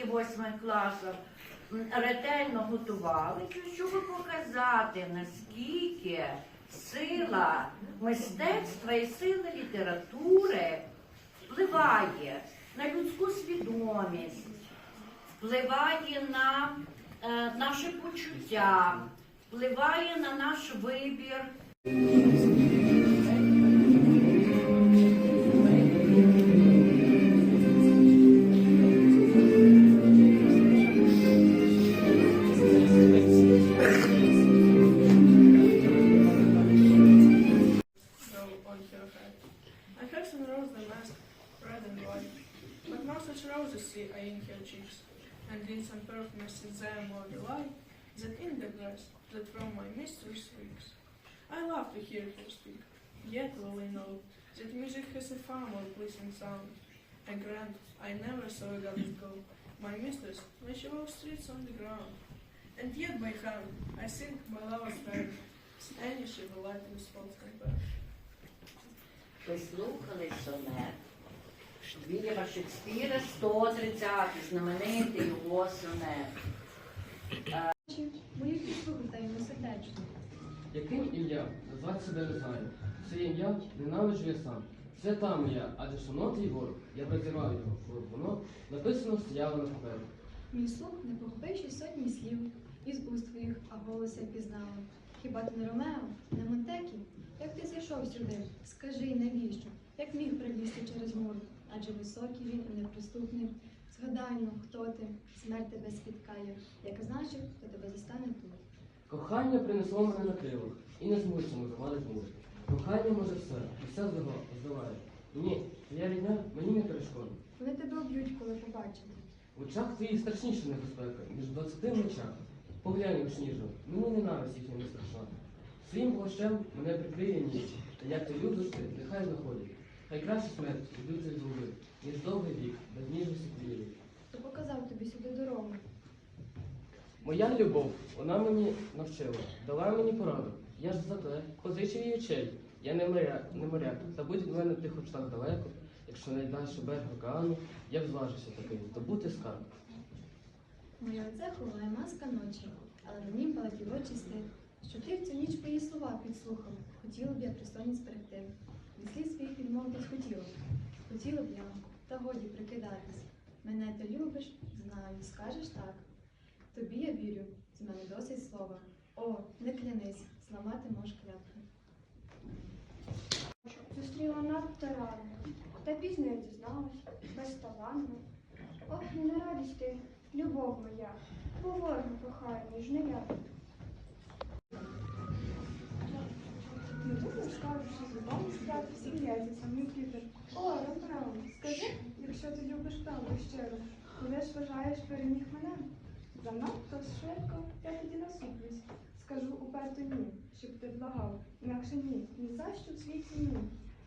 дітки восьмих класах ретельно готувалися, щоб показати, наскільки сила мистецтва і сила літератури впливає на людську свідомість, впливає на е, наше почуття, впливає на наш вибір. see I in her cheeks, and in some perfumes in them more delight, that in the glass that from my mistress speaks. I love to hear her speak, yet well I know that music has a far more pleasing sound, and grand I never saw a goddess go, my mistress when she walks streets on the ground. And yet by hand I sing my lover's prayer, any she will like to spot compare. Послухали сонет Вільяма Шекспіра, 130 знаменитий його сонет. Мою пісню даємо сердечно. Яким ім'я? Назвати себе не знаю. Це ім'я ненавиджу я сам. Це та моя, адже шаноти його, я прозірвав його, бо воно написано стояло на папері. Мій слух, не похопивши сотні слів, із уст твоїх, а голос пізнала. Хіба ти не Ромео, не Монтекі? Як ти зайшов сюди? Скажи, навіщо? Як міг прилізти через мур? Адже високий він і неприступний. Згадай ну, хто ти, смерть тебе спіткає. Як значив, то тебе застане тут. Кохання принесло мене на крилах, і не змусимо завалить мур. Кохання може все, і все здолає. Ні, твоя рідня мені не перешкода. Вони тебе об'ють, коли побачать. В очах твоїх страшніша небезпека, ніж в двадцяти мечах. Поглянь сніжно, мені ненависть їхня не страшна. Своїм плащем мене прикриє ніч, та як ти любиш ти, нехай заходять. Хай краще смерть за зуби, ніж довгий вік, без ніжності твоєї. Хто показав тобі сюди дорогу? Моя любов, вона мені навчила, дала мені пораду. Я ж за те, позичив її очей. Я не моряк, не моряк, та будь від мене ти хоч так далеко, якщо найдальше берег океану, я б зважився такий, здобути скарб. Моє лице ховає маска ночі, але на нім палаті очі стид, що ти в цю ніч мої слова підслухав. Хотіла б я пристойність зберегти. Від слів своїх відмовитись хотіла. Хотіла б я, та годі прикидатись. Мене ти любиш, знаю, скажеш так. Тобі я вірю, з мене досить слова. О, не клянись, зламати мож клятву. Зустріла надто рано, та пізно я дізналась, безталанно. Ох, не радість ти, любов моя, говорно кохаю, ніж не я. Не буду скажучи зубами спрятав сміється самий Пітер. О, Ромео, скажи, якщо ти любиш правду щиро, коли ж вважаєш переміг мене? Занадто швидко я тоді насуплюсь. Скажу уперто ні, щоб ти благав, інакше ні, ні за що в світі ні.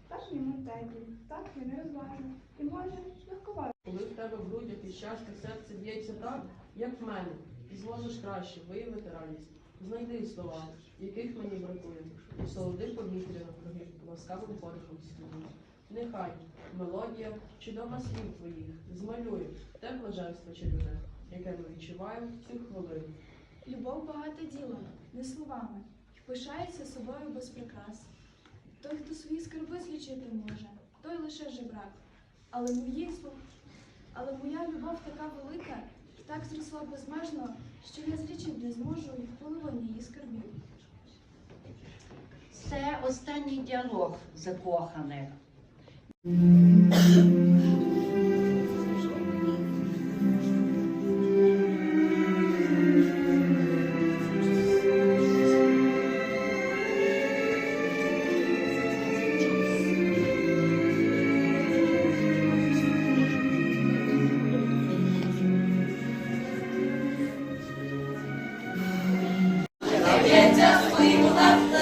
Так ні Монтегі, так я не розважна, і може легковато. Коли в тебе в грудях і щастя серце б'ється так, як в мене, і зможеш краще виявити радість. Знайди слова, яких мені бракує, і солоди повітря навкруги ласкавим подихом слів. Нехай мелодія чудова слів твоїх змалює те блаженство чарівне, яке ми відчуваємо в цю хвилину. Любов багате діло, не словами, й пишається собою без прикрас. Той, хто свої скарби злічити може, той лише жебрак. Але слов, але моя любов така велика, і так зросла безмежно, що я злічити не зможу і половині її скарбів. Це останній діалог закоханих. we will love.